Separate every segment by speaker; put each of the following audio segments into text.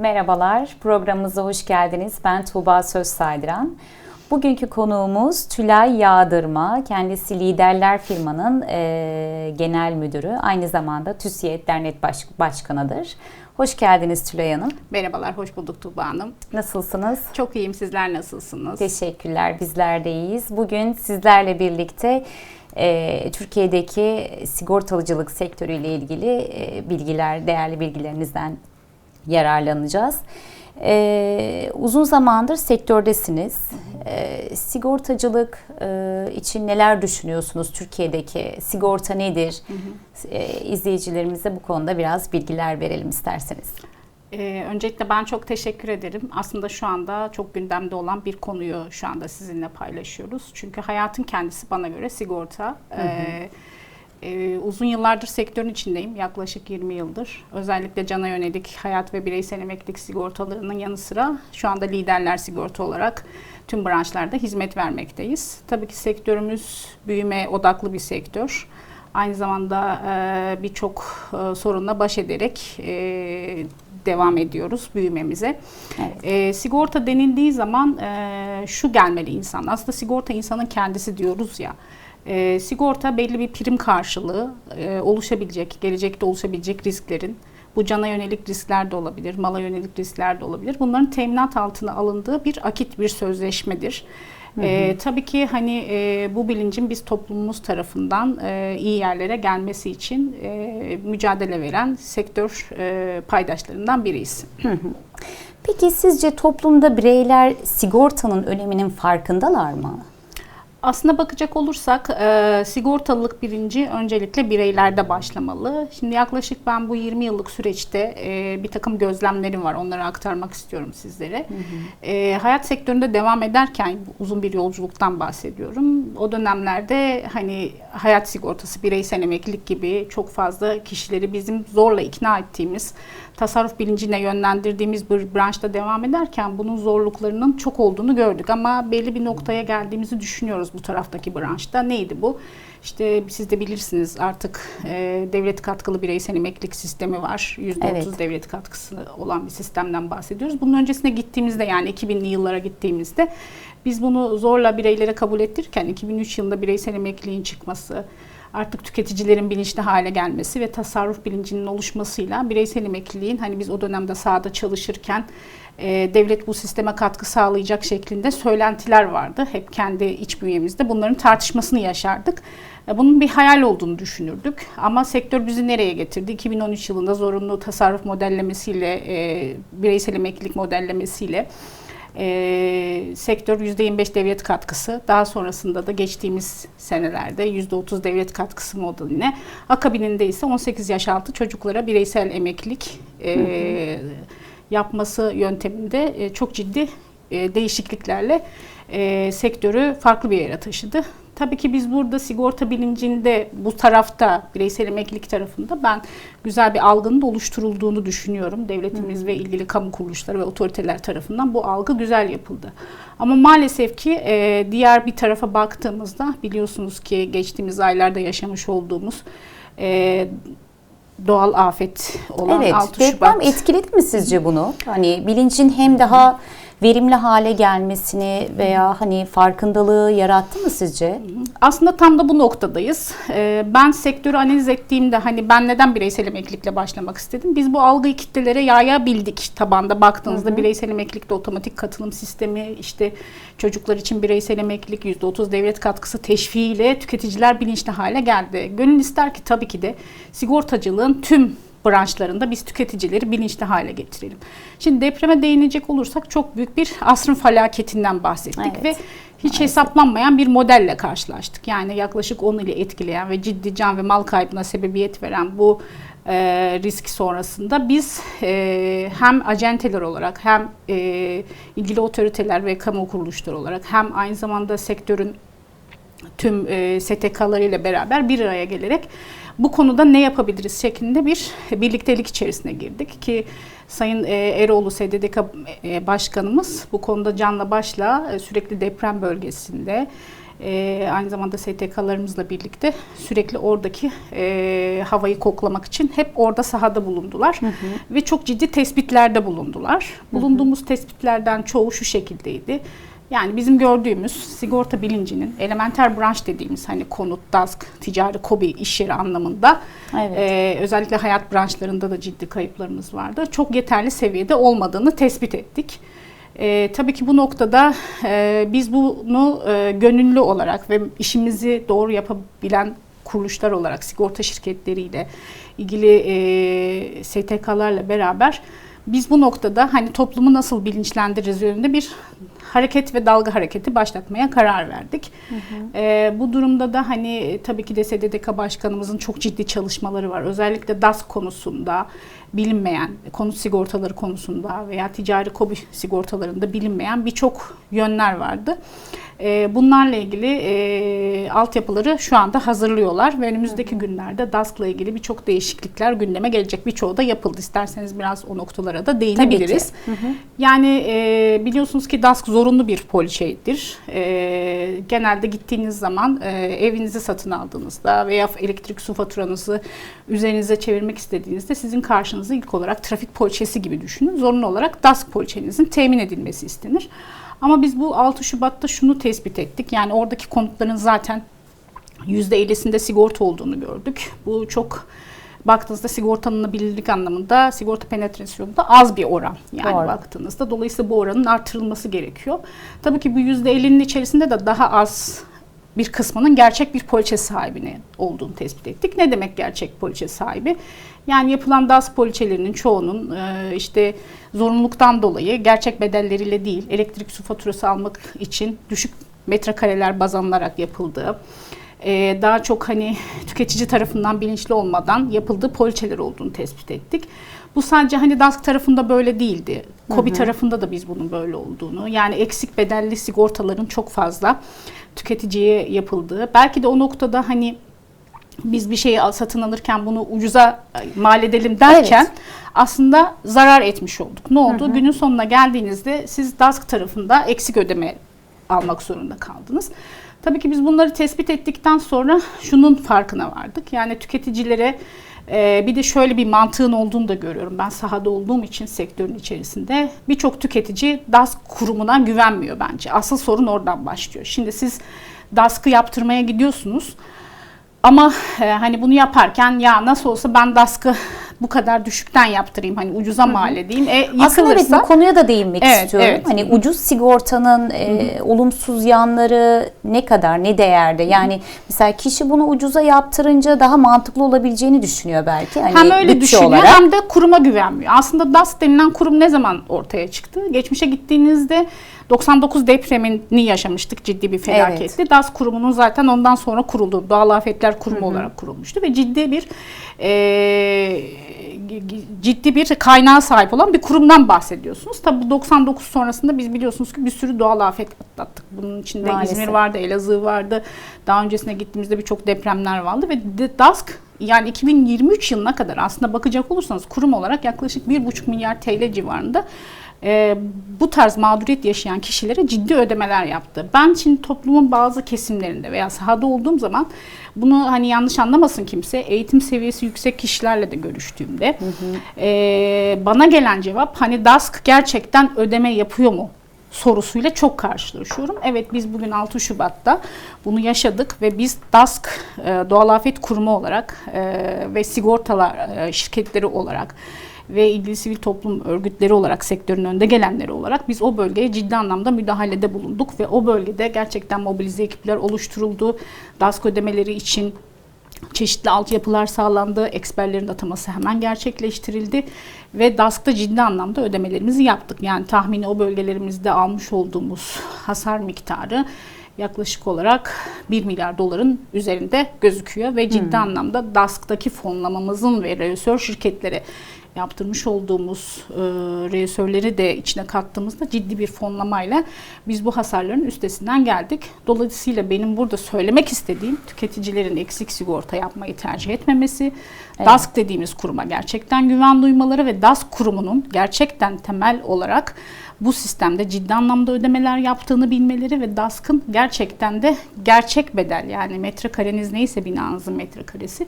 Speaker 1: Merhabalar, programımıza hoş geldiniz. Ben Tuğba Söz Saydıran. Bugünkü konuğumuz Tülay Yağdırma. Kendisi Liderler firmanın e, genel müdürü. Aynı zamanda TÜSİAD Dernek Baş, Başkanıdır. Hoş geldiniz Tülay Hanım.
Speaker 2: Merhabalar, hoş bulduk Tuğba Hanım.
Speaker 1: Nasılsınız?
Speaker 2: Çok iyiyim, sizler nasılsınız?
Speaker 1: Teşekkürler, bizler de iyiyiz. Bugün sizlerle birlikte e, Türkiye'deki sigortalıcılık sektörüyle ilgili e, bilgiler, değerli bilgilerinizden yararlanacağız. Ee, uzun zamandır sektördesiniz. Ee, sigortacılık e, için neler düşünüyorsunuz? Türkiye'deki sigorta nedir? Hı hı. Ee, izleyicilerimize bu konuda biraz bilgiler verelim isterseniz.
Speaker 2: Ee, öncelikle ben çok teşekkür ederim. Aslında şu anda çok gündemde olan bir konuyu şu anda sizinle paylaşıyoruz. Çünkü hayatın kendisi bana göre sigorta. Hı hı. Ee, ee, uzun yıllardır sektörün içindeyim. Yaklaşık 20 yıldır. Özellikle cana yönelik hayat ve bireysel emeklilik sigortalarının yanı sıra şu anda liderler sigorta olarak tüm branşlarda hizmet vermekteyiz. Tabii ki sektörümüz büyüme odaklı bir sektör. Aynı zamanda e, birçok e, sorunla baş ederek e, devam ediyoruz büyümemize. Evet. E, sigorta denildiği zaman e, şu gelmeli insan. Aslında sigorta insanın kendisi diyoruz ya. E, sigorta belli bir prim karşılığı e, oluşabilecek, gelecekte oluşabilecek risklerin, bu cana yönelik riskler de olabilir, mala yönelik riskler de olabilir. Bunların teminat altına alındığı bir akit bir sözleşmedir. Hı hı. E, tabii ki hani e, bu bilincin biz toplumumuz tarafından e, iyi yerlere gelmesi için e, mücadele veren sektör e, paydaşlarından biriyiz. Hı hı.
Speaker 1: Peki sizce toplumda bireyler sigortanın öneminin farkındalar mı?
Speaker 2: Aslına bakacak olursak e, sigortalılık birinci öncelikle bireylerde başlamalı. Şimdi yaklaşık ben bu 20 yıllık süreçte e, bir takım gözlemlerim var. Onları aktarmak istiyorum sizlere. Hı hı. E, hayat sektöründe devam ederken uzun bir yolculuktan bahsediyorum. O dönemlerde hani hayat sigortası, bireysel emeklilik gibi çok fazla kişileri bizim zorla ikna ettiğimiz tasarruf bilincine yönlendirdiğimiz bir branşta devam ederken bunun zorluklarının çok olduğunu gördük. Ama belli bir noktaya geldiğimizi düşünüyoruz bu taraftaki branşta. Neydi bu? İşte siz de bilirsiniz artık e, devlet katkılı bireysel emeklilik sistemi var. %30 evet. devlet katkısı olan bir sistemden bahsediyoruz. Bunun öncesine gittiğimizde yani 2000'li yıllara gittiğimizde biz bunu zorla bireylere kabul ettirirken 2003 yılında bireysel emekliliğin çıkması, artık tüketicilerin bilinçli hale gelmesi ve tasarruf bilincinin oluşmasıyla bireysel emekliliğin hani biz o dönemde sahada çalışırken e, devlet bu sisteme katkı sağlayacak şeklinde söylentiler vardı. Hep kendi iç bünyemizde bunların tartışmasını yaşardık. E, bunun bir hayal olduğunu düşünürdük. Ama sektör bizi nereye getirdi? 2013 yılında zorunlu tasarruf modellemesiyle, e, bireysel emeklilik modellemesiyle e, sektör %25 devlet katkısı, daha sonrasında da geçtiğimiz senelerde %30 devlet katkısı modeline, akabininde ise 18 yaş altı çocuklara bireysel emeklilik e, yapması yönteminde e, çok ciddi e, değişikliklerle e, sektörü farklı bir yere taşıdı. Tabii ki biz burada sigorta bilincinde bu tarafta bireysel emeklilik tarafında ben güzel bir algının da oluşturulduğunu düşünüyorum. Devletimiz Hı. ve ilgili kamu kuruluşları ve otoriteler tarafından bu algı güzel yapıldı. Ama maalesef ki e, diğer bir tarafa baktığımızda biliyorsunuz ki geçtiğimiz aylarda yaşamış olduğumuz e, doğal afet olan evet, 6 Şubat.
Speaker 1: Evet, deprem etkiledi mi sizce bunu? Hani bilincin hem daha verimli hale gelmesini veya hani farkındalığı yarattı mı sizce?
Speaker 2: Aslında tam da bu noktadayız. Ee, ben sektörü analiz ettiğimde hani ben neden bireysel emeklilikle başlamak istedim? Biz bu algıyı kitlelere yayabildik tabanda baktığınızda hı hı. bireysel emeklilikte otomatik katılım sistemi işte çocuklar için bireysel emeklilik %30 devlet katkısı teşviğiyle tüketiciler bilinçli hale geldi. Gönül ister ki tabii ki de sigortacılığın tüm branşlarında biz tüketicileri bilinçli hale getirelim. Şimdi depreme değinecek olursak çok büyük bir asrın felaketinden bahsettik evet. ve hiç Maalesef. hesaplanmayan bir modelle karşılaştık. Yani yaklaşık 10 ile etkileyen ve ciddi can ve mal kaybına sebebiyet veren bu e, risk sonrasında biz e, hem acenteler olarak hem e, ilgili otoriteler ve kamu kuruluşları olarak hem aynı zamanda sektörün tüm e, STK'larıyla beraber bir araya gelerek bu konuda ne yapabiliriz şeklinde bir birliktelik içerisine girdik ki Sayın e, Eroğlu SDDK e, Başkanımız bu konuda canla başla e, sürekli deprem bölgesinde e, aynı zamanda STK'larımızla birlikte sürekli oradaki e, havayı koklamak için hep orada sahada bulundular. Ve çok ciddi tespitlerde bulundular. Bulunduğumuz tespitlerden çoğu şu şekildeydi. Yani bizim gördüğümüz sigorta bilincinin elementer branş dediğimiz hani konut, DASK, ticari, kobi, iş yeri anlamında
Speaker 1: Evet.
Speaker 2: ee, özellikle hayat branşlarında da ciddi kayıplarımız vardı. Çok yeterli seviyede olmadığını tespit ettik. Ee, tabii ki bu noktada e, biz bunu e, gönüllü olarak ve işimizi doğru yapabilen kuruluşlar olarak sigorta şirketleriyle ilgili e, STK'larla beraber biz bu noktada hani toplumu nasıl bilinçlendiririz yönünde bir hareket ve dalga hareketi başlatmaya karar verdik. Ee, bu durumda da hani e, tabii ki de SDDK Başkanımızın çok ciddi çalışmaları var. Özellikle DAS konusunda bilinmeyen, konut sigortaları konusunda veya ticari kobi sigortalarında bilinmeyen birçok yönler vardı. Ee, bunlarla ilgili e, altyapıları şu anda hazırlıyorlar ve önümüzdeki günlerde DASK'la ilgili birçok değişiklikler gündeme gelecek. Birçoğu da yapıldı. İsterseniz biraz o noktalara da değinebiliriz. Yani e, biliyorsunuz ki DASK zorunlu bir poliçedir. E, genelde gittiğiniz zaman e, evinizi satın aldığınızda veya elektrik su faturanızı üzerinize çevirmek istediğinizde sizin karşınıza ilk olarak trafik poliçesi gibi düşünün. Zorunlu olarak DASK poliçenizin temin edilmesi istenir. Ama biz bu 6 Şubat'ta şunu tespit ettik. Yani oradaki konutların zaten %50'sinde sigorta olduğunu gördük. Bu çok baktığınızda sigortanılabilirlik anlamında sigorta penetrasyonu da az bir oran yani
Speaker 1: Doğru.
Speaker 2: baktığınızda. Dolayısıyla bu oranın artırılması gerekiyor. Tabii ki bu %50'nin içerisinde de daha az bir kısmının gerçek bir poliçe sahibine olduğunu tespit ettik. Ne demek gerçek poliçe sahibi? Yani yapılan DAS poliçelerinin çoğunun e, işte zorunluluktan dolayı gerçek bedelleriyle değil, elektrik su faturası almak için düşük metrekareler baz alınarak yapıldığı, e, daha çok hani tüketici tarafından bilinçli olmadan yapıldığı poliçeler olduğunu tespit ettik. Bu sadece hani DASK tarafında böyle değildi. KOBİ tarafında da biz bunun böyle olduğunu, yani eksik bedelli sigortaların çok fazla tüketiciye yapıldığı, belki de o noktada hani biz bir şeyi satın alırken bunu ucuza e, mal edelim derken
Speaker 1: Evet.
Speaker 2: aslında zarar etmiş olduk. Ne oldu? Günün sonuna geldiğinizde siz DASK tarafında eksik ödeme almak zorunda kaldınız. Tabii ki biz bunları tespit ettikten sonra şunun farkına vardık. Yani tüketicilere e, bir de şöyle bir mantığın olduğunu da görüyorum. Ben sahada olduğum için sektörün içerisinde birçok tüketici DASK kurumuna güvenmiyor bence. Asıl sorun oradan başlıyor. Şimdi siz DASK'ı yaptırmaya gidiyorsunuz. Ama e, hani bunu yaparken ya nasıl olsa ben DASK'ı bu kadar düşükten yaptırayım hani ucuza mal edeyim. E,
Speaker 1: Aslında evet bu konuya da değinmek
Speaker 2: Evet,
Speaker 1: istiyorum.
Speaker 2: evet.
Speaker 1: Hani ucuz sigortanın e, olumsuz yanları ne kadar, ne değerde? Yani mesela kişi bunu ucuza yaptırınca daha mantıklı olabileceğini düşünüyor belki. Hani
Speaker 2: hem öyle düşünüyor
Speaker 1: olarak.
Speaker 2: hem de kuruma güvenmiyor. Aslında DAS denilen kurum ne zaman ortaya çıktı? Geçmişe gittiğinizde 99 depremini yaşamıştık ciddi bir felaketti. DAS kurumunun zaten ondan sonra kurulduğu Doğal Afetler Kurumu olarak kurulmuştu ve ciddi bir e, ciddi bir kaynağa sahip olan bir kurumdan bahsediyorsunuz. Tabi bu 99 sonrasında biz biliyorsunuz ki bir sürü doğal afet atlattık. Bunun içinde
Speaker 1: Maalesef.
Speaker 2: İzmir vardı, Elazığ vardı. Daha öncesine gittiğimizde birçok depremler vardı ve DASK yani 2023 yılına kadar aslında bakacak olursanız kurum olarak yaklaşık 1,5 milyar TL civarında e, bu tarz mağduriyet yaşayan kişilere ciddi ödemeler yaptı. Ben şimdi toplumun bazı kesimlerinde veya sahada olduğum zaman bunu hani yanlış anlamasın kimse eğitim seviyesi yüksek kişilerle de görüştüğümde e, bana gelen cevap hani DASK gerçekten ödeme yapıyor mu? sorusuyla çok karşılaşıyorum. Evet biz bugün 6 Şubat'ta bunu yaşadık ve biz DASK e, Doğal Afet Kurumu olarak e, ve sigortalar e, şirketleri olarak ve ilgili sivil toplum örgütleri olarak sektörün önde gelenleri olarak biz o bölgeye ciddi anlamda müdahalede bulunduk ve o bölgede gerçekten mobilize ekipler oluşturuldu. DASK ödemeleri için çeşitli altyapılar sağlandı, eksperlerin ataması hemen gerçekleştirildi ve DASK'ta ciddi anlamda ödemelerimizi yaptık. Yani tahmini o bölgelerimizde almış olduğumuz hasar miktarı yaklaşık olarak 1 milyar doların üzerinde gözüküyor ve ciddi anlamda DASK'taki fonlamamızın ve reösör şirketlere yaptırmış olduğumuz e, reisörleri de içine kattığımızda ciddi bir fonlamayla biz bu hasarların üstesinden geldik. Dolayısıyla benim burada söylemek istediğim tüketicilerin eksik sigorta yapmayı tercih etmemesi,
Speaker 1: Evet.
Speaker 2: DASK dediğimiz kuruma gerçekten güven duymaları ve DASK kurumunun gerçekten temel olarak bu sistemde ciddi anlamda ödemeler yaptığını bilmeleri ve DASK'ın gerçekten de gerçek bedel yani metrekareniz neyse binanızın metrekaresi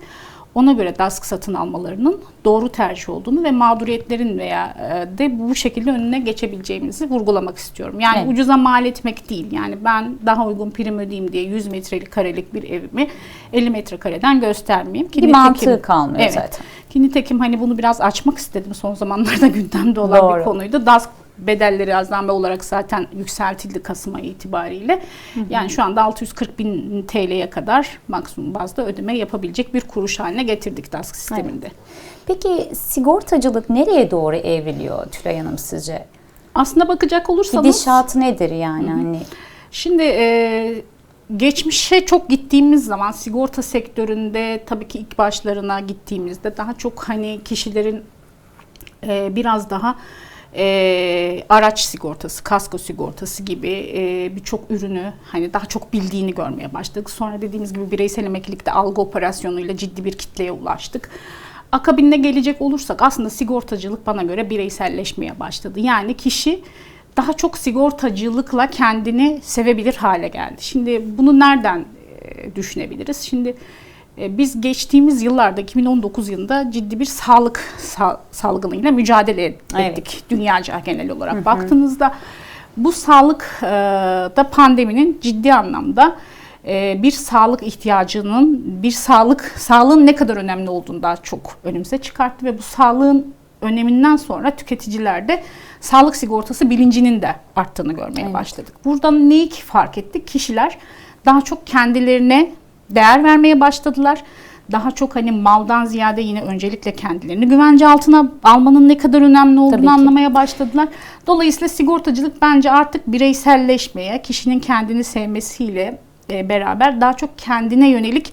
Speaker 2: ona göre DASK satın almalarının doğru tercih olduğunu ve mağduriyetlerin veya e, de bu şekilde önüne geçebileceğimizi vurgulamak istiyorum. Yani
Speaker 1: Evet.
Speaker 2: ucuza mal etmek değil. Yani ben daha uygun prim ödeyeyim diye 100 metrelik karelik bir evimi 50 metrekareden göstermeyeyim. Ki
Speaker 1: Bir
Speaker 2: nitekim-
Speaker 1: mantığı kalmıyor
Speaker 2: Evet.
Speaker 1: zaten.
Speaker 2: Ki nitekim hani bunu biraz açmak istedim. Son zamanlarda gündemde olan
Speaker 1: Doğru.
Speaker 2: bir konuydu. DASK bedelleri azami olarak zaten yükseltildi Kasım ayı itibariyle. Yani şu anda 640 bin TL'ye kadar maksimum bazda ödeme yapabilecek bir kuruş haline getirdik DASK sisteminde.
Speaker 1: Peki sigortacılık nereye doğru evriliyor Tülay Hanım sizce?
Speaker 2: Aslında bakacak olursanız
Speaker 1: Gidişatı nedir yani? Hani
Speaker 2: Şimdi e, geçmişe çok gittiğimiz zaman sigorta sektöründe tabii ki ilk başlarına gittiğimizde daha çok hani kişilerin e, biraz daha e, araç sigortası, kasko sigortası gibi e, birçok ürünü hani daha çok bildiğini görmeye başladık. Sonra dediğimiz gibi bireysel emeklilikte algı operasyonuyla ciddi bir kitleye ulaştık. Akabinde gelecek olursak aslında sigortacılık bana göre bireyselleşmeye başladı. Yani kişi daha çok sigortacılıkla kendini sevebilir hale geldi. Şimdi bunu nereden e, düşünebiliriz? Şimdi biz geçtiğimiz yıllarda 2019 yılında ciddi bir sağlık sa- salgınıyla mücadele et-
Speaker 1: Evet.
Speaker 2: ettik dünyaca genel olarak baktığınızda. Bu sağlık e, da pandeminin ciddi anlamda e, bir sağlık ihtiyacının, bir sağlık, sağlığın ne kadar önemli olduğunu daha çok önümüze çıkarttı ve bu sağlığın öneminden sonra tüketicilerde sağlık sigortası bilincinin de arttığını görmeye
Speaker 1: Evet.
Speaker 2: başladık. Buradan neyi fark ettik? Kişiler daha çok kendilerine değer vermeye başladılar. Daha çok hani maldan ziyade yine öncelikle kendilerini güvence altına almanın ne kadar önemli olduğunu anlamaya başladılar. Dolayısıyla sigortacılık bence artık bireyselleşmeye, kişinin kendini sevmesiyle e, beraber daha çok kendine yönelik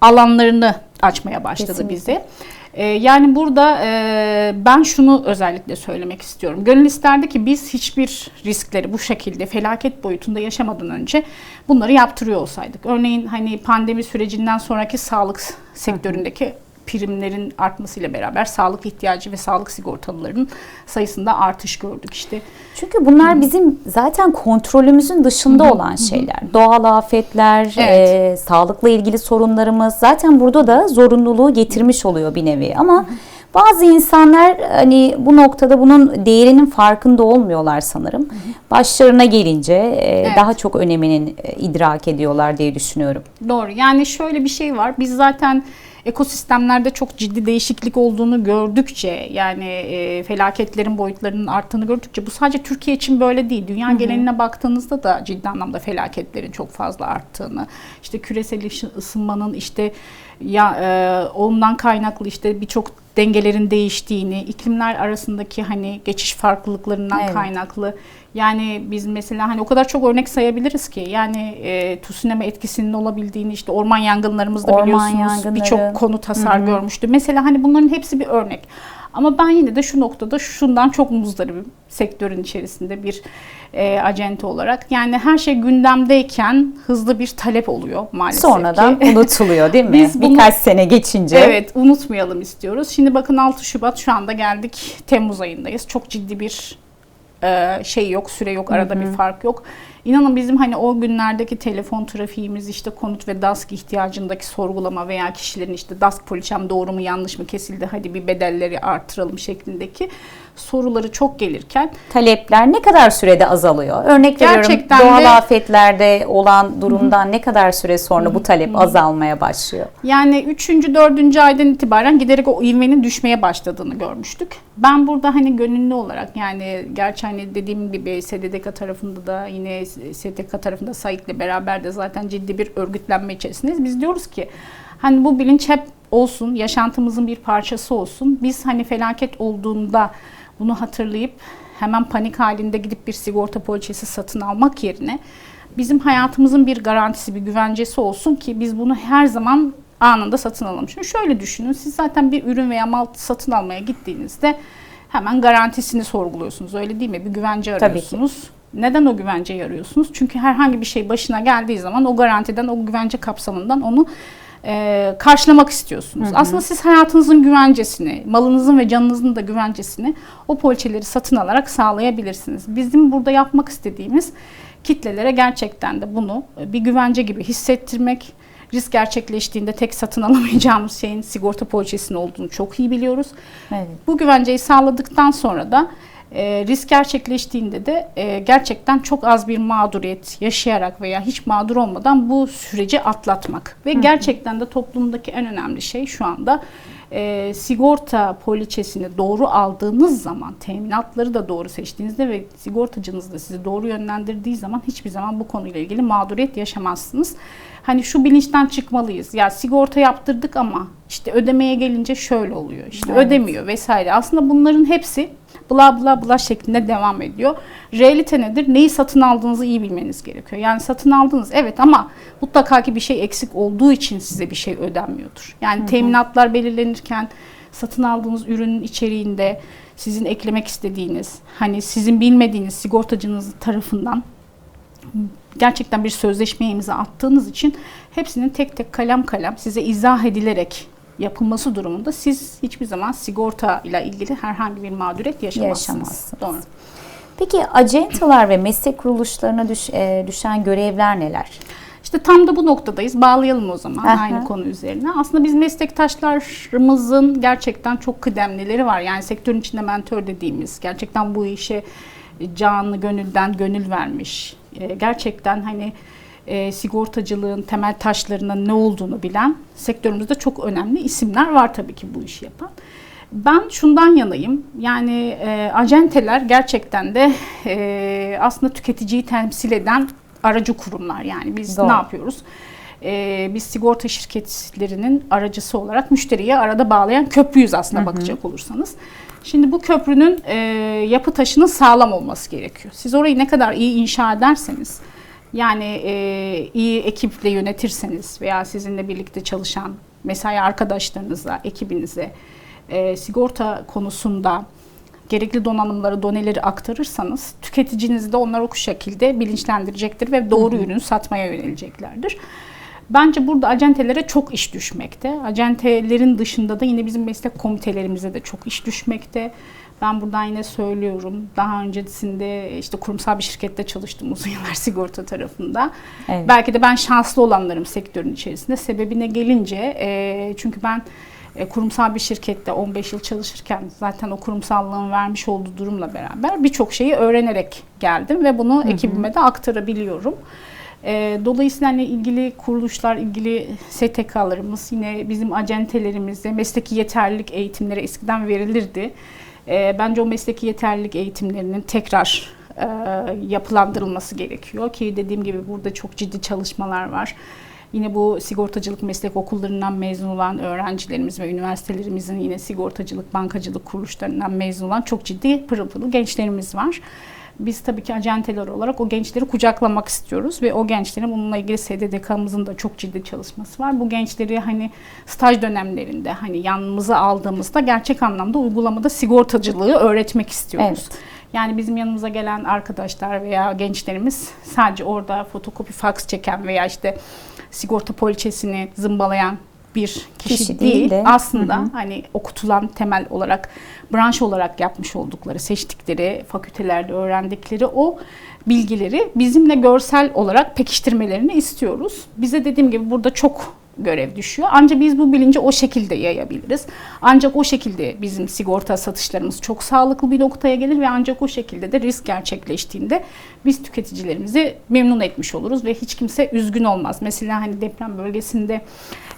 Speaker 2: alanlarını açmaya başladı
Speaker 1: Kesinlikle.
Speaker 2: bize. E, yani burada e, ben şunu özellikle söylemek istiyorum. Gönül isterdi ki biz hiçbir riskleri bu şekilde felaket boyutunda yaşamadan önce bunları yaptırıyor olsaydık. Örneğin hani pandemi sürecinden sonraki sağlık sektöründeki primlerin artmasıyla beraber sağlık ihtiyacı ve sağlık sigortalılarının sayısında artış gördük işte.
Speaker 1: Çünkü bunlar bizim zaten kontrolümüzün dışında olan şeyler. Doğal afetler,
Speaker 2: Evet.
Speaker 1: e, sağlıkla ilgili sorunlarımız zaten burada da zorunluluğu getirmiş oluyor bir nevi. Ama bazı insanlar hani bu noktada bunun değerinin farkında olmuyorlar sanırım. Başlarına gelince e, daha çok öneminin e, idrak ediyorlar diye düşünüyorum.
Speaker 2: Doğru. Yani şöyle bir şey var. Biz zaten ekosistemlerde çok ciddi değişiklik olduğunu gördükçe yani e, felaketlerin boyutlarının arttığını gördükçe bu sadece Türkiye için böyle değil. Dünya geneline baktığınızda da ciddi anlamda felaketlerin çok fazla arttığını, işte küresel ısınmanın işte ya e, ondan kaynaklı işte birçok dengelerin değiştiğini, iklimler arasındaki hani geçiş farklılıklarından
Speaker 1: Evet.
Speaker 2: kaynaklı. Yani biz mesela hani o kadar çok örnek sayabiliriz ki yani e, tsunami etkisinin olabildiğini işte orman yangınlarımızda
Speaker 1: Orman
Speaker 2: biliyorsunuz birçok konut hasar görmüştü. Mesela hani bunların hepsi bir örnek. Ama ben yine de şu noktada şundan çok muzdaribim sektörün içerisinde bir e, acente olarak. Yani her şey gündemdeyken hızlı bir talep oluyor maalesef
Speaker 1: Sonradan
Speaker 2: ki.
Speaker 1: unutuluyor değil mi?
Speaker 2: Biz bunu-
Speaker 1: Birkaç sene geçince.
Speaker 2: Evet unutmayalım istiyoruz. Şimdi bakın 6 Şubat şu anda geldik Temmuz ayındayız. Çok ciddi bir e, şey yok, süre yok, arada bir fark yok. İnanın bizim hani o günlerdeki telefon trafiğimiz işte konut ve DASK ihtiyacındaki sorgulama veya kişilerin işte DASK poliçem doğru mu yanlış mı kesildi hadi bir bedelleri artıralım şeklindeki soruları çok gelirken
Speaker 1: talepler ne kadar sürede azalıyor? Örnek veriyorum
Speaker 2: Gerçekten
Speaker 1: doğal
Speaker 2: de-
Speaker 1: afetlerde olan durumdan ne kadar süre sonra bu talep azalmaya başlıyor?
Speaker 2: Yani 3. 4. aydan itibaren giderek o ivmenin düşmeye başladığını görmüştük. Ben burada hani gönüllü olarak yani gerçi hani dediğim gibi SDDK tarafında da yine STK tarafında SAİK'le beraber de zaten ciddi bir örgütlenme içerisindeyiz. Biz diyoruz ki hani bu bilinç hep olsun, yaşantımızın bir parçası olsun. Biz hani felaket olduğunda bunu hatırlayıp hemen panik halinde gidip bir sigorta poliçesi satın almak yerine bizim hayatımızın bir garantisi, bir güvencesi olsun ki biz bunu her zaman anında satın alamış. Şimdi şöyle düşünün. Siz zaten bir ürün veya mal satın almaya gittiğinizde hemen garantisini sorguluyorsunuz. Öyle değil mi? Bir güvence
Speaker 1: Tabii ki.
Speaker 2: arıyorsunuz. Neden o güvenceyi arıyorsunuz? Çünkü herhangi bir şey başına geldiği zaman o garantiden, o güvence kapsamından onu e, karşılamak istiyorsunuz. Aslında siz hayatınızın güvencesini, malınızın ve canınızın da güvencesini o poliçeleri satın alarak sağlayabilirsiniz. Bizim burada yapmak istediğimiz kitlelere gerçekten de bunu e, bir güvence gibi hissettirmek, risk gerçekleştiğinde tek satın alamayacağımız şeyin sigorta poliçesinin olduğunu çok iyi biliyoruz.
Speaker 1: Evet.
Speaker 2: Bu güvenceyi sağladıktan sonra da e, risk gerçekleştiğinde de e, gerçekten çok az bir mağduriyet yaşayarak veya hiç mağdur olmadan bu süreci atlatmak. Ve gerçekten de toplumdaki en önemli şey şu anda e, sigorta poliçesini doğru aldığınız zaman, teminatları da doğru seçtiğinizde ve sigortacınız da sizi doğru yönlendirdiği zaman hiçbir zaman bu konuyla ilgili mağduriyet yaşamazsınız. Hani şu bilinçten çıkmalıyız. Ya sigorta yaptırdık ama işte ödemeye gelince şöyle oluyor. İşte
Speaker 1: Evet.
Speaker 2: ödemiyor vesaire. Aslında bunların hepsi bla bla bla şeklinde devam ediyor. Realite nedir? Neyi satın aldığınızı iyi bilmeniz gerekiyor. Yani satın aldınız evet ama mutlaka ki bir şey eksik olduğu için size bir şey ödenmiyordur. Yani teminatlar belirlenirken satın aldığınız ürünün içeriğinde sizin eklemek istediğiniz, hani sizin bilmediğiniz sigortacınız tarafından gerçekten bir sözleşmeye imza attığınız için hepsinin tek tek kalem kalem size izah edilerek yapılması durumunda siz hiçbir zaman sigorta ile ilgili herhangi bir mağduriyet yaşamazsınız.
Speaker 1: Yaşamazsınız.
Speaker 2: Doğru.
Speaker 1: Peki acentalar ve meslek kuruluşlarına düş- e, düşen görevler neler?
Speaker 2: İşte tam da bu noktadayız. Bağlayalım o zaman
Speaker 1: Aha.
Speaker 2: aynı konu üzerine. Aslında biz meslektaşlarımızın gerçekten çok kıdemlileri var. Yani sektörün içinde mentor dediğimiz, gerçekten bu işe canlı gönülden gönül vermiş. e, Gerçekten hani e, sigortacılığın temel taşlarının ne olduğunu bilen sektörümüzde çok önemli isimler var tabii ki bu işi yapan. Ben şundan yanayım. Yani e, acenteler gerçekten de e, aslında tüketiciyi temsil eden aracı kurumlar. Yani biz
Speaker 1: Doğru.
Speaker 2: ne yapıyoruz? E, biz sigorta şirketlerinin aracısı olarak müşteriyi arada bağlayan köprüyüz aslında bakacak olursanız. Şimdi bu köprünün e, yapı taşının sağlam olması gerekiyor. Siz orayı ne kadar iyi inşa ederseniz, yani e, iyi ekiple yönetirseniz veya sizinle birlikte çalışan mesai arkadaşlarınıza, ekibinize e, sigorta konusunda gerekli donanımları, doneleri aktarırsanız tüketicinizi de onlar o şekilde bilinçlendirecektir ve doğru ürünü satmaya yöneleceklerdir. Bence burada acentelere çok iş düşmekte. Acentelerin dışında da yine bizim meslek komitelerimize de çok iş düşmekte. Ben buradan yine söylüyorum. Daha öncesinde işte kurumsal bir şirkette çalıştım uzun yıllar sigorta tarafında.
Speaker 1: Evet.
Speaker 2: Belki de ben şanslı olanlarım sektörün içerisinde. Sebebine gelince e, çünkü ben e, kurumsal bir şirkette 15 yıl çalışırken zaten o kurumsallığın vermiş olduğu durumla beraber birçok şeyi öğrenerek geldim ve bunu ekibime de aktarabiliyorum. E, dolayısıyla hani ilgili kuruluşlar, ilgili STK'larımız yine bizim acentelerimizde mesleki yeterlilik eğitimleri eskiden verilirdi. E, bence o mesleki yeterlilik eğitimlerinin tekrar e, yapılandırılması gerekiyor ki dediğim gibi burada çok ciddi çalışmalar var. Yine bu sigortacılık meslek okullarından mezun olan öğrencilerimiz ve üniversitelerimizin yine sigortacılık, bankacılık kuruluşlarından mezun olan çok ciddi pırıl pırıl gençlerimiz var. Biz tabii ki acenteler olarak o gençleri kucaklamak istiyoruz ve o gençlerin bununla ilgili SDDK'mızın da çok ciddi çalışması var. Bu gençleri hani staj dönemlerinde hani yanımıza aldığımızda gerçek anlamda uygulamada sigortacılığı öğretmek istiyoruz.
Speaker 1: Evet.
Speaker 2: Yani bizim yanımıza gelen arkadaşlar veya gençlerimiz sadece orada fotokopi faks çeken veya işte sigorta poliçesini zımbalayan bir kişi,
Speaker 1: Kişi
Speaker 2: değil.
Speaker 1: değil de-
Speaker 2: Aslında
Speaker 1: Hı hı.
Speaker 2: hani okutulan temel olarak branş olarak yapmış oldukları, seçtikleri, fakültelerde öğrendikleri o bilgileri bizimle görsel olarak pekiştirmelerini istiyoruz. Bize dediğim gibi burada çok görev düşüyor. Ancak biz bu bilinci o şekilde yayabiliriz. Ancak o şekilde bizim sigorta satışlarımız çok sağlıklı bir noktaya gelir ve ancak o şekilde de risk gerçekleştiğinde biz tüketicilerimizi memnun etmiş oluruz ve hiç kimse üzgün olmaz. Mesela hani deprem bölgesinde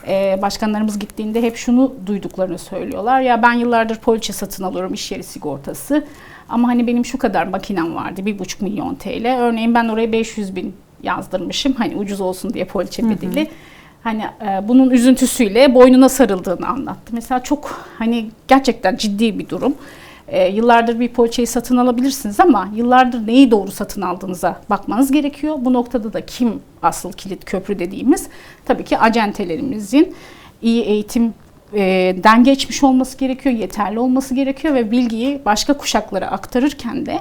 Speaker 2: e, başkanlarımız gittiğinde hep şunu duyduklarını söylüyorlar. Ya ben yıllardır poliçe satın alıyorum iş yeri sigortası. Ama hani benim şu kadar makinem vardı 1,5 milyon TL. Örneğin ben oraya 500 bin yazdırmışım. Hani ucuz olsun diye poliçe bedeli. Hani e, bunun üzüntüsüyle boynuna sarıldığını anlattı. Mesela çok hani gerçekten ciddi bir durum. E, yıllardır bir poliçeyi satın alabilirsiniz ama yıllardır neyi doğru satın aldığınıza bakmanız gerekiyor. Bu noktada da kim asıl kilit köprü dediğimiz tabii ki acentelerimizin iyi eğitim e, den geçmiş olması gerekiyor, yeterli olması gerekiyor ve bilgiyi başka kuşaklara aktarırken de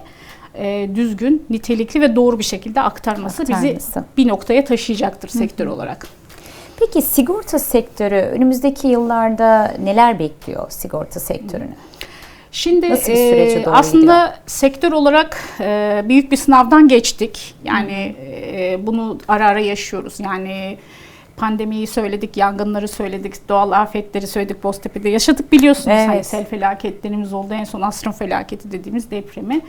Speaker 2: e, düzgün, nitelikli ve doğru bir şekilde aktarması, bizi
Speaker 1: Aktarması.
Speaker 2: bir noktaya taşıyacaktır sektör olarak.
Speaker 1: Peki sigorta sektörü önümüzdeki yıllarda neler bekliyor sigorta sektörünü?
Speaker 2: Şimdi
Speaker 1: Nasıl bir sürece
Speaker 2: e,
Speaker 1: doğru
Speaker 2: aslında sektör olarak e, büyük bir sınavdan geçtik. Yani e, bunu ara ara yaşıyoruz. Yani pandemiyi söyledik, yangınları söyledik, doğal afetleri söyledik, Boztepe'de yaşadık biliyorsunuz.
Speaker 1: Evet.
Speaker 2: Hani sel felaketlerimiz oldu. En son asrın felaketi dediğimiz depremi.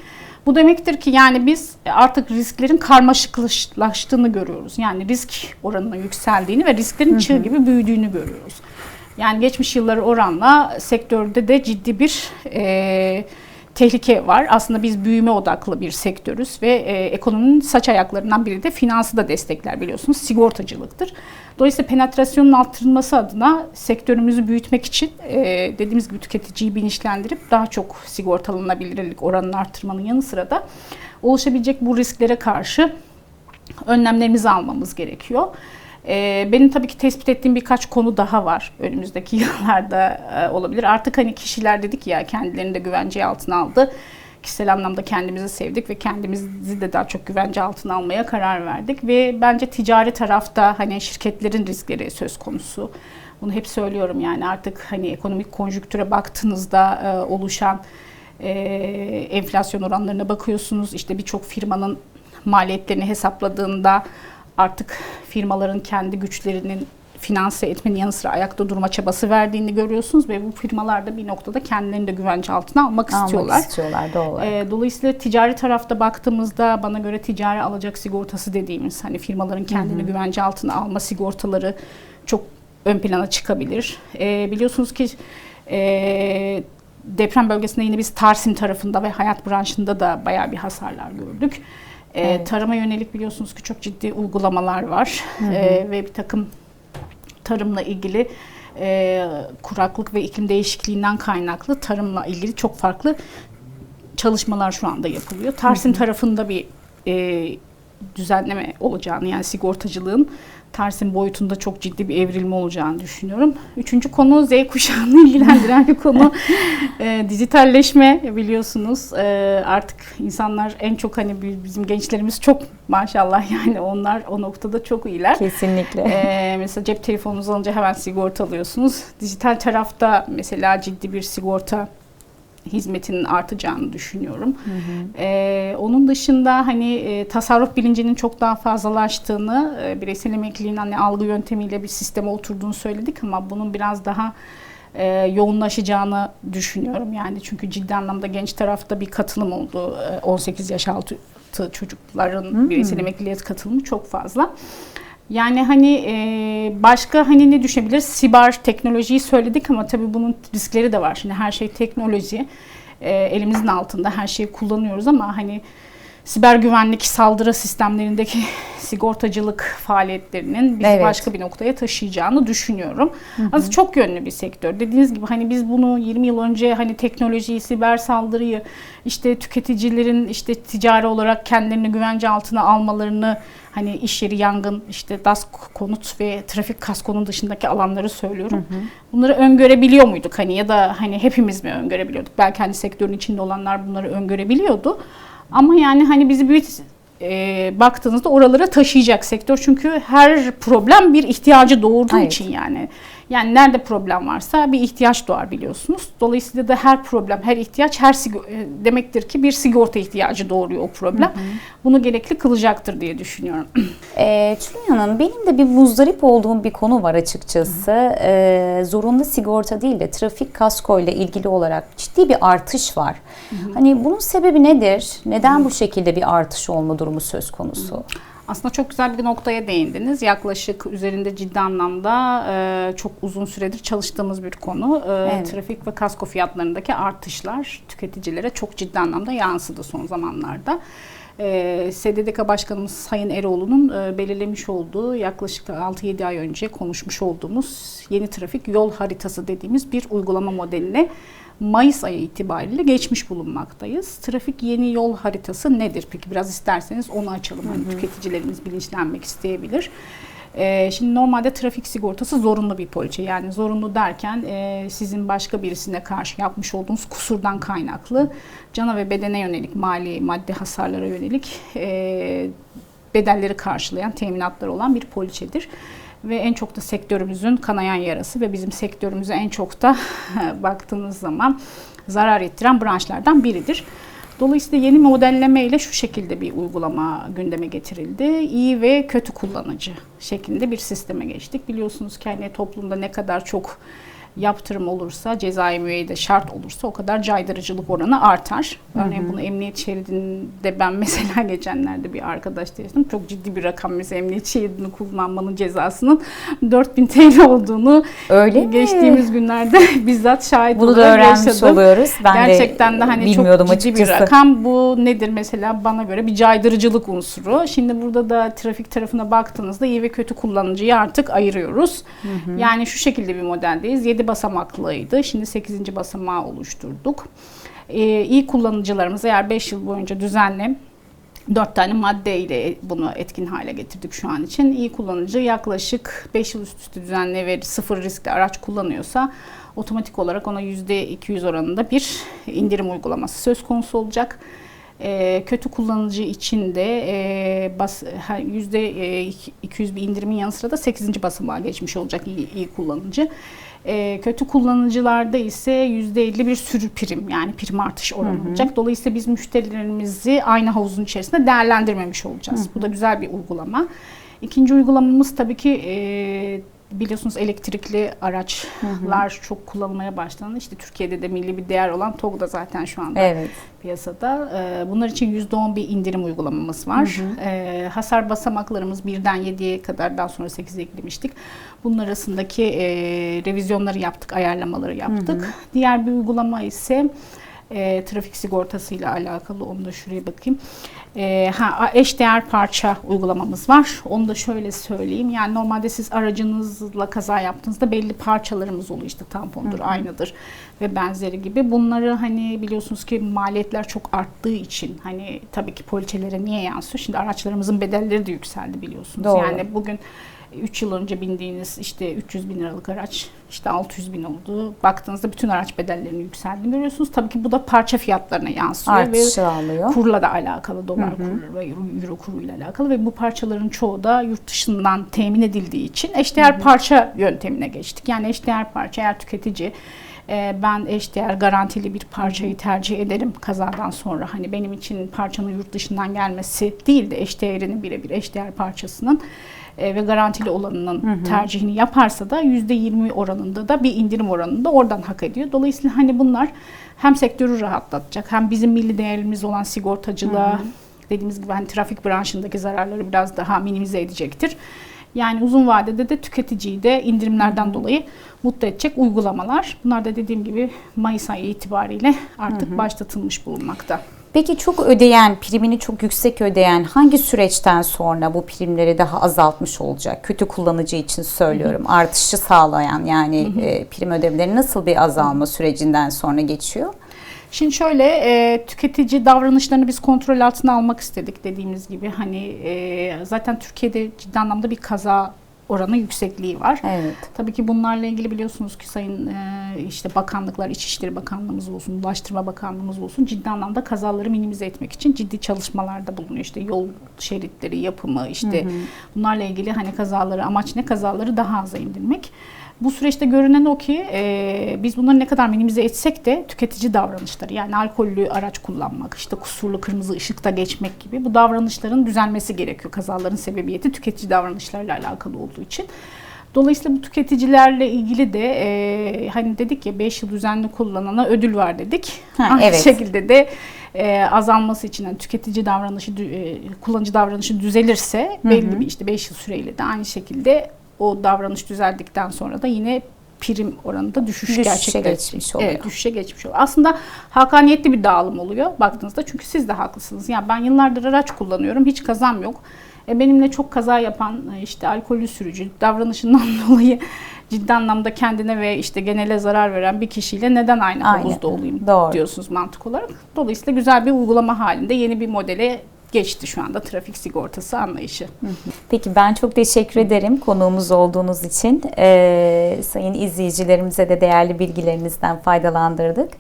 Speaker 2: Bu demektir ki yani biz artık risklerin karmaşıklaştığını görüyoruz. Yani risk oranının yükseldiğini ve risklerin çığ gibi büyüdüğünü görüyoruz. Yani geçmiş yılları oranla sektörde de ciddi bir e, tehlike var. Aslında biz büyüme odaklı bir sektörüz ve e, ekonominin saç ayaklarından biri de finansı da destekler biliyorsunuz. Sigortacılıktır. Dolayısıyla penetrasyonun artırılması adına sektörümüzü büyütmek için e, dediğimiz gibi tüketiciyi bilinçlendirip daha çok sigortalanabilirlik oranını artırmanın yanı sıra da oluşabilecek bu risklere karşı önlemlerimizi almamız gerekiyor. Ee, benim tabii ki tespit ettiğim birkaç konu daha var önümüzdeki yıllarda e, olabilir. Artık hani kişiler dedik ya kendilerini de güvence altına aldı. Kişisel anlamda kendimizi sevdik ve kendimizi de daha çok güvence altına almaya karar verdik. Ve bence ticari tarafta hani şirketlerin riskleri söz konusu. Bunu hep söylüyorum yani artık hani ekonomik konjüktüre baktığınızda e, oluşan e, enflasyon oranlarına bakıyorsunuz. İşte birçok firmanın maliyetlerini hesapladığında artık firmaların kendi güçlerinin finanse etmenin yanı sıra ayakta durma çabası verdiğini görüyorsunuz ve bu firmalar da bir noktada kendilerini de güvence altına almak,
Speaker 1: Almak
Speaker 2: istiyorlar.
Speaker 1: istiyorlar doğal olarak.
Speaker 2: Ee, dolayısıyla ticari tarafta baktığımızda bana göre ticari alacak sigortası dediğimiz hani firmaların kendini güvence altına alma sigortaları çok ön plana çıkabilir. Ee, biliyorsunuz ki e, deprem bölgesinde yine biz Tarsim tarafında ve hayat branşında da bayağı bir hasarlar gördük.
Speaker 1: Evet.
Speaker 2: Tarıma yönelik biliyorsunuz ki çok ciddi uygulamalar var Ee, ve bir takım tarımla ilgili e, kuraklık ve iklim değişikliğinden kaynaklı tarımla ilgili çok farklı çalışmalar şu anda yapılıyor. Tarsim tarafında bir e, düzenleme olacağını yani sigortacılığın Tarsim boyutunda çok ciddi bir evrilme olacağını düşünüyorum. Üçüncü konu Z kuşağını ilgilendiren bir konu. E, dijitalleşme biliyorsunuz. E, artık insanlar en çok hani bi- bizim gençlerimiz çok maşallah yani onlar o noktada çok iyiler.
Speaker 1: Kesinlikle.
Speaker 2: Ee, mesela cep telefonunuzu alınca hemen sigorta alıyorsunuz. Dijital tarafta mesela ciddi bir sigorta hizmetinin artacağını düşünüyorum. Ee, onun dışında hani e, tasarruf bilincinin çok daha fazlalaştığını, e, bireysel emekliliğin hani algı yöntemiyle bir sisteme oturduğunu söyledik ama bunun biraz daha e, yoğunlaşacağını düşünüyorum. Yani çünkü ciddi anlamda genç tarafta bir katılım oldu. E, 18 yaş altı çocukların bireysel emekliliğe katılımı çok fazla. Yani hani e, başka hani ne düşünebiliriz? Siber teknolojiyi söyledik ama tabii bunun riskleri de var. Şimdi her şey teknoloji. E, elimizin altında her şeyi kullanıyoruz ama hani siber güvenlik saldırı sistemlerindeki sigortacılık faaliyetlerinin bizi
Speaker 1: Evet.
Speaker 2: başka bir noktaya taşıyacağını düşünüyorum. Aslında çok yönlü bir sektör. Dediğiniz gibi hani biz bunu 20 yıl önce hani teknolojiyi, siber saldırıyı, işte tüketicilerin işte ticari olarak kendilerini güvence altına almalarını hani iş yeri yangın, işte DAS konut ve trafik kaskonun dışındaki alanları söylüyorum. Bunları öngörebiliyor muyduk hani ya da hani hepimiz mi öngörebiliyorduk? Belki hani sektörün içinde olanlar bunları öngörebiliyordu. Ama yani hani bizi bir e, baktığınızda oralara taşıyacak sektör. Çünkü her problem bir ihtiyacı doğurduğu
Speaker 1: Evet.
Speaker 2: için yani. Yani nerede problem varsa bir ihtiyaç doğar biliyorsunuz. Dolayısıyla da her problem, her ihtiyaç her e, demektir ki bir sigorta ihtiyacı doğuruyor o problem. Bunu gerekli kılacaktır diye düşünüyorum.
Speaker 1: Ee, Tülin Hanım benim de bir muzdarip olduğum bir konu var açıkçası. Ee, zorunlu sigorta değil de trafik kasko ile ilgili olarak ciddi bir artış var. Hani bunun sebebi nedir? Neden bu şekilde bir artış olma durumu söz konusu?
Speaker 2: Aslında çok güzel bir noktaya değindiniz. Yaklaşık üzerinde ciddi anlamda e, çok uzun süredir çalıştığımız bir konu. E,
Speaker 1: Evet.
Speaker 2: Trafik ve kasko fiyatlarındaki artışlar tüketicilere çok ciddi anlamda yansıdı son zamanlarda. E, SDDK Başkanımız Sayın Eroğlu'nun e, belirlemiş olduğu yaklaşık da 6-7 ay önce konuşmuş olduğumuz yeni trafik yol haritası dediğimiz bir uygulama modeline Mayıs ayı itibariyle geçmiş bulunmaktayız. Trafik yeni yol haritası nedir? Peki biraz isterseniz onu açalım. Hani tüketicilerimiz bilinçlenmek isteyebilir. Ee, şimdi normalde trafik sigortası zorunlu bir poliçe. Yani zorunlu derken e, sizin başka birisine karşı yapmış olduğunuz kusurdan kaynaklı cana ve bedene yönelik mali maddi hasarlara yönelik e, bedelleri karşılayan teminatlar olan bir poliçedir. Ve en çok da sektörümüzün kanayan yarası ve bizim sektörümüze en çok da baktığınız zaman zarar ettiren branşlardan biridir. Dolayısıyla yeni modelleme ile şu şekilde bir uygulama gündeme getirildi. İyi ve kötü kullanıcı şeklinde bir sisteme geçtik. Biliyorsunuz ki hani toplumda ne kadar çok yaptırım olursa, cezai müeyyide şart olursa o kadar caydırıcılık oranı artar. Örneğin bunu emniyet şeridinde ben mesela geçenlerde bir arkadaşla yaşadım. Çok ciddi bir rakam mesela emniyet şeridini kullanmanın cezasının 4000 TL olduğunu
Speaker 1: Öyle mi?
Speaker 2: geçtiğimiz günlerde bizzat şahit
Speaker 1: Bunu da öğrenmiş
Speaker 2: yaşadım.
Speaker 1: oluyoruz. Ben
Speaker 2: Gerçekten de,
Speaker 1: de
Speaker 2: hani çok ciddi
Speaker 1: açıkçası.
Speaker 2: bir rakam. Bu nedir mesela bana göre bir caydırıcılık unsuru. Şimdi burada da trafik tarafına baktığınızda iyi ve kötü kullanıcıyı artık ayırıyoruz. Yani şu şekilde bir modeldeyiz. 7 basamaklıydı. Şimdi 8. basamağı oluşturduk. Ee, iyi kullanıcılarımız eğer 5 yıl boyunca düzenli Dört tane madde ile bunu etkin hale getirdik şu an için. İyi kullanıcı yaklaşık 5 yıl üst üste düzenli ve sıfır riskli araç kullanıyorsa otomatik olarak ona %200 oranında bir indirim uygulaması söz konusu olacak. Ee, kötü kullanıcı için de e, bas, ha, %200 bir indirimin yanı sıra da 8. basamağa geçmiş olacak iyi, iyi kullanıcı. Ee, kötü kullanıcılarda ise %50 bir sürü prim yani prim artış oranı olacak. Dolayısıyla biz müşterilerimizi aynı havuzun içerisinde değerlendirmemiş olacağız. Bu da güzel bir uygulama. İkinci uygulamamız tabii ki e, biliyorsunuz elektrikli araçlar çok kullanılmaya başlandı. İşte Türkiye'de de milli bir değer olan TOG da zaten şu anda
Speaker 1: Evet.
Speaker 2: piyasada. Ee, Bunlar için %10 bir indirim uygulamamız var. Ee, hasar basamaklarımız birden 7'ye kadar daha sonra 8'e eklemiştik. Bunun arasındaki e, revizyonları yaptık, ayarlamaları yaptık. Diğer bir uygulama ise e, trafik sigortasıyla alakalı. Onu da şuraya bakayım. E, ha, eşdeğer parça uygulamamız var. Onu da şöyle söyleyeyim. Yani normalde siz aracınızla kaza yaptığınızda belli parçalarımız oluyor. İşte tampondur, aynadır ve benzeri gibi. Bunları hani biliyorsunuz ki maliyetler çok arttığı için hani tabii ki poliçelere niye yansıyor? Şimdi araçlarımızın bedelleri de yükseldi biliyorsunuz.
Speaker 1: Doğru.
Speaker 2: Yani bugün 3 yıl önce bindiğiniz işte 300 bin liralık araç işte 600 bin oldu. Baktığınızda bütün araç bedellerinin yükseldiğini görüyorsunuz. Tabii ki bu da parça fiyatlarına yansıyor ve
Speaker 1: Artış sağlıyor.
Speaker 2: kurla da alakalı dolar kuru ve euro, euro kuruyla alakalı ve bu parçaların çoğu da yurt dışından temin edildiği için eşdeğer parça yöntemine geçtik. Yani eşdeğer parça eğer tüketici e, ben eşdeğer garantili bir parçayı tercih ederim kazadan sonra. Hani benim için parçanın yurt dışından gelmesi değil de eşdeğerinin birebir eşdeğer parçasının e, ve garantili olanının tercihini yaparsa da %20 oranında da bir indirim oranında oradan hak ediyor. Dolayısıyla hani bunlar hem sektörü rahatlatacak hem bizim milli değerimiz olan sigortacılığa dediğimiz gibi hani trafik branşındaki zararları biraz daha minimize edecektir. Yani uzun vadede de tüketiciyi de indirimlerden dolayı mutlu edecek uygulamalar. Bunlar da dediğim gibi Mayıs ayı itibariyle artık başlatılmış bulunmakta.
Speaker 1: Peki çok ödeyen, primini çok yüksek ödeyen hangi süreçten sonra bu primleri daha azaltmış olacak? Kötü kullanıcı için söylüyorum. Artışı sağlayan yani e, prim ödemeleri nasıl bir azalma sürecinden sonra geçiyor?
Speaker 2: Şimdi şöyle e, tüketici davranışlarını biz kontrol altına almak istedik dediğimiz gibi. Hani e, zaten Türkiye'de ciddi anlamda bir kaza oranı yüksekliği var.
Speaker 1: Evet.
Speaker 2: Tabii ki bunlarla ilgili biliyorsunuz ki sayın e, işte bakanlıklar, İçişleri Bakanlığımız olsun, Ulaştırma Bakanlığımız olsun ciddi anlamda kazaları minimize etmek için ciddi çalışmalarda bulunuyor. İşte yol şeritleri yapımı, işte bunlarla ilgili hani kazaları amaç ne kazaları daha aza indirmek. Bu süreçte görünen o ki e, biz bunları ne kadar minimize etsek de tüketici davranışları yani alkollü araç kullanmak, işte kusurlu kırmızı ışıkta geçmek gibi bu davranışların düzelmesi gerekiyor. Kazaların sebebiyeti tüketici davranışlarıyla alakalı olduğu için. Dolayısıyla bu tüketicilerle ilgili de e, hani dedik ya 5 yıl düzenli kullanana ödül var dedik.
Speaker 1: Ha,
Speaker 2: Aynı
Speaker 1: evet.
Speaker 2: şekilde de e, azalması için yani tüketici davranışı, e, kullanıcı davranışı düzelirse belli bir işte 5 yıl süreyle de aynı şekilde o davranış düzeldikten sonra da yine prim oranında düşüş
Speaker 1: Düşüşe
Speaker 2: gerçekleşecek.
Speaker 1: geçmiş oluyor.
Speaker 2: Evet, düşüşe geçmiş oluyor. Aslında hakaniyetli bir dağılım oluyor baktığınızda. Çünkü siz de haklısınız. Yani ben yıllardır araç kullanıyorum. Hiç kazam yok. E, benimle çok kaza yapan e, işte alkollü sürücü davranışından dolayı ciddi anlamda kendine ve işte genele zarar veren bir kişiyle neden aynı
Speaker 1: Aynen.
Speaker 2: havuzda olayım
Speaker 1: Doğru.
Speaker 2: diyorsunuz mantık olarak. Dolayısıyla güzel bir uygulama halinde yeni bir modele geçti şu anda trafik sigortası anlayışı.
Speaker 1: Peki ben çok teşekkür ederim konuğumuz olduğunuz için. Ee, sayın izleyicilerimize de değerli bilgilerinizden faydalandırdık.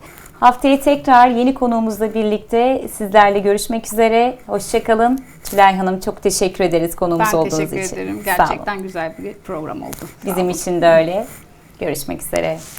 Speaker 1: Haftaya tekrar yeni konuğumuzla birlikte sizlerle görüşmek üzere. Hoşçakalın. Tülay Hanım çok teşekkür ederiz konuğumuz
Speaker 2: Ben
Speaker 1: olduğunuz
Speaker 2: teşekkür
Speaker 1: için.
Speaker 2: ederim.
Speaker 1: Sağ olun.
Speaker 2: Gerçekten güzel bir program oldu. Sağ
Speaker 1: Bizim
Speaker 2: olun.
Speaker 1: için de öyle. Görüşmek üzere.